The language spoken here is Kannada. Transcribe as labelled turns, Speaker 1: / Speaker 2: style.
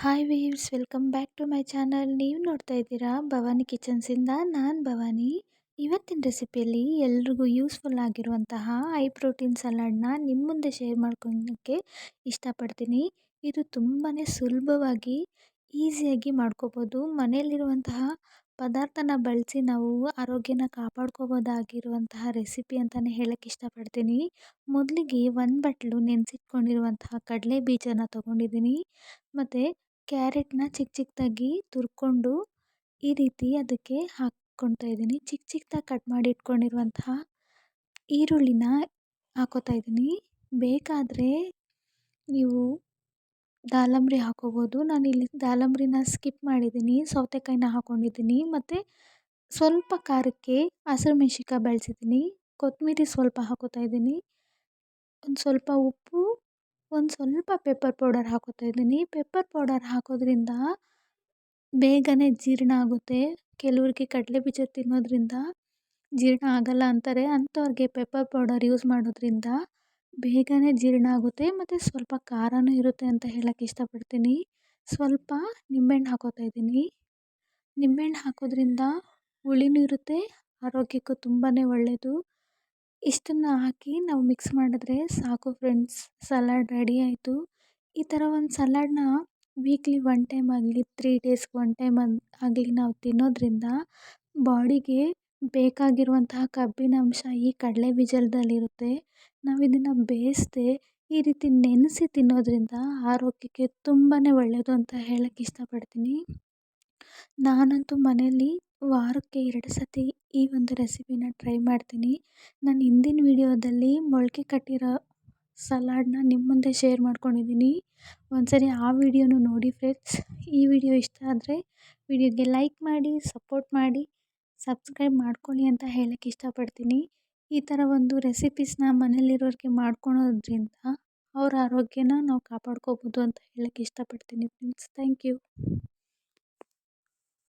Speaker 1: Hi viewers welcome back to my channel ನೀವು ನೋಡ್ತಾ ಇದ್ದೀರಾ? ಭವಾನಿ ಕಿಚನ್ಸಿಂದ ನಾನು ಭವಾನಿ. ಇವತ್ತಿನ ರೆಸಿಪಿಯಲ್ಲಿ ಎಲ್ರಿಗೂ ಯೂಸ್ಫುಲ್ ಆಗಿರುವಂತಹ ಹೈ ಪ್ರೋಟೀನ್ ಸಲಾಡ್ನ ನಿಮ್ಮ ಮುಂದೆ ಶೇರ್ ಮಾಡ್ಕೊಳ್ಳೋಕ್ಕೆ ಇಷ್ಟಪಡ್ತೀನಿ. ಇದು ತುಂಬಾ ಸುಲಭವಾಗಿ ಈಸಿಯಾಗಿ ಮಾಡ್ಕೋಬೋದು. ಮನೆಯಲ್ಲಿರುವಂತಹ ಪದಾರ್ಥನ ಬಳಸಿ ನಾವು ಆರೋಗ್ಯನ ಕಾಪಾಡ್ಕೋಬೋದಾಗಿರುವಂತಹ ರೆಸಿಪಿ ಅಂತಲೇ ಹೇಳೋಕ್ಕೆ ಇಷ್ಟಪಡ್ತೀನಿ. ಮೊದಲಿಗೆ ಒಂದು ಬಟ್ಲು ನೆನೆಸಿಟ್ಕೊಂಡಿರುವಂತಹ ಕಡಲೆ ಬೀಜನ ತೊಗೊಂಡಿದ್ದೀನಿ. ಮತ್ತು ಕ್ಯಾರೆಟ್ನ ಚಿಕ್ಕ ಚಿಕ್ಕದಾಗಿ ತುರ್ಕೊಂಡು ಈ ರೀತಿ ಅದಕ್ಕೆ ಹಾಕ್ಕೊಳ್ತಾ ಇದ್ದೀನಿ. ಚಿಕ್ಕ ಚಿಕ್ಕದಾಗಿ ಕಟ್ ಮಾಡಿ ಇಟ್ಕೊಂಡಿರುವಂತಹ ಈರುಳ್ಳಿನ ಹಾಕೋತಾ ಇದ್ದೀನಿ. ಬೇಕಾದರೆ ನೀವು ದಾಳಂಬ್ರಿ ಹಾಕೋಬೋದು. ನಾನಿಲ್ಲಿ ದಾಳಂಬ್ರಿನ ಸ್ಕಿಪ್ ಮಾಡಿದ್ದೀನಿ. ಸೌತೆಕಾಯಿನ ಹಾಕ್ಕೊಂಡಿದ್ದೀನಿ ಮತ್ತು ಸ್ವಲ್ಪ ಖಾರಕ್ಕೆ ಹಸಿರು ಮೆಣ್ಸಿನ್ಕಾಯಿ ಬಳಸಿದ್ದೀನಿ. ಕೊತ್ತಂಬರಿ ಸ್ವಲ್ಪ ಹಾಕೋತಾ ಇದ್ದೀನಿ. ಒಂದು ಸ್ವಲ್ಪ ಉಪ್ಪು ಒಂದು ಸ್ವಲ್ಪ ಪೆಪ್ಪರ್ ಪೌಡರ್ ಹಾಕೋತಾ ಇದ್ದೀನಿ. ಪೆಪ್ಪರ್ ಪೌಡರ್ ಹಾಕೋದ್ರಿಂದ ಬೇಗನೆ ಜೀರ್ಣ ಆಗುತ್ತೆ. ಕೆಲವ್ರಿಗೆ ಕಡಲೆ ಬೀಜ ತಿನ್ನೋದ್ರಿಂದ ಜೀರ್ಣ ಆಗಲ್ಲ ಅಂತಾರೆ. ಅಂಥವ್ರಿಗೆ ಪೆಪ್ಪರ್ ಪೌಡರ್ ಯೂಸ್ ಮಾಡೋದ್ರಿಂದ ಬೇಗನೆ ಜೀರ್ಣ ಆಗುತ್ತೆ. ಮತ್ತು ಸ್ವಲ್ಪ ಖಾರನೂ ಇರುತ್ತೆ ಅಂತ ಹೇಳಕ್ಕೆ ಇಷ್ಟಪಡ್ತೀನಿ. ಸ್ವಲ್ಪ ನಿಂಬೆಹಣ್ಣು ಹಾಕೋತಾ ಇದ್ದೀನಿ. ನಿಂಬೆಹಣ್ಣು ಹಾಕೋದ್ರಿಂದ ಹುಳಿನೂ ಇರುತ್ತೆ. ಆರೋಗ್ಯಕ್ಕೂ ತುಂಬಾ ಒಳ್ಳೆಯದು ಇಷ್ಟನ್ನು ಹಾಕಿ ನಾವು ಮಿಕ್ಸ್ ಮಾಡಿದ್ರೆ ಸಾಕು ಫ್ರೆಂಡ್ಸ್ ಸಲಾಡ್ ರೆಡಿ ಆಯಿತು. ಈ ಥರ ಒಂದು ಸಲಾಡ್ನ ವೀಕ್ಲಿ ಒನ್ ಟೈಮ್ ಆಗಲಿ ತ್ರೀ ಡೇಸ್ಗೆ ಒನ್ ಟೈಮ್ ಆಗಲಿ ನಾವು ತಿನ್ನೋದ್ರಿಂದ ಬಾಡಿಗೆ ಬೇಕಾಗಿರುವಂತಹ ಕಬ್ಬಿನಾಂಶ ಈ ಕಡಲೆ ಬೀಜದಲ್ಲಿರುತ್ತೆ ನಾವು ಇದನ್ನು ಬೇಯಿಸ್ದೆ ಈ ರೀತಿ ನೆನೆಸಿ ತಿನ್ನೋದ್ರಿಂದ ಆರೋಗ್ಯಕ್ಕೆ ತುಂಬಾ ಒಳ್ಳೆಯದು ಅಂತ ಹೇಳಕ್ಕೆ ಇಷ್ಟಪಡ್ತೀನಿ. ನಾನಂತೂ ಮನೆಯಲ್ಲಿ ವಾರಕ್ಕೆ ಎರಡು ಸತಿ ಈ ಒಂದು ರೆಸಿಪಿನ ಟ್ರೈ ಮಾಡ್ತೀನಿ. ನಾನು ಹಿಂದಿನ ವೀಡಿಯೋದಲ್ಲಿ ಮೊಳಕೆ ಕಟ್ಟಿರೋ ಸಲಾಡನ್ನ ನಿಮ್ಮ ಮುಂದೆ ಶೇರ್ ಮಾಡ್ಕೊಂಡಿದ್ದೀನಿ ಒಂದ್ಸರಿ ಆ ವೀಡಿಯೋನು ನೋಡಿ ಫ್ರೆಂಡ್ಸ್. ಈ ವಿಡಿಯೋ ಇಷ್ಟ ಆದರೆ ವಿಡಿಯೋಗೆ ಲೈಕ್ ಮಾಡಿ, ಸಪೋರ್ಟ್ ಮಾಡಿ, ಸಬ್ಸ್ಕ್ರೈಬ್ ಮಾಡ್ಕೊಳ್ಳಿ ಅಂತ ಹೇಳಕ್ಕೆ ಇಷ್ಟಪಡ್ತೀನಿ. ಈ ಥರ ಒಂದು ರೆಸಿಪೀಸ್ನ ಮನೇಲಿರೋರಿಗೆ ಮಾಡ್ಕೊಳೋದ್ರಿಂದ ಅವ್ರ ಆರೋಗ್ಯನ ನಾವು ಕಾಪಾಡ್ಕೋಬೋದು ಅಂತ ಹೇಳಕ್ಕೆ ಇಷ್ಟಪಡ್ತೀನಿ ಫ್ರೆಂಡ್ಸ್. Thank you.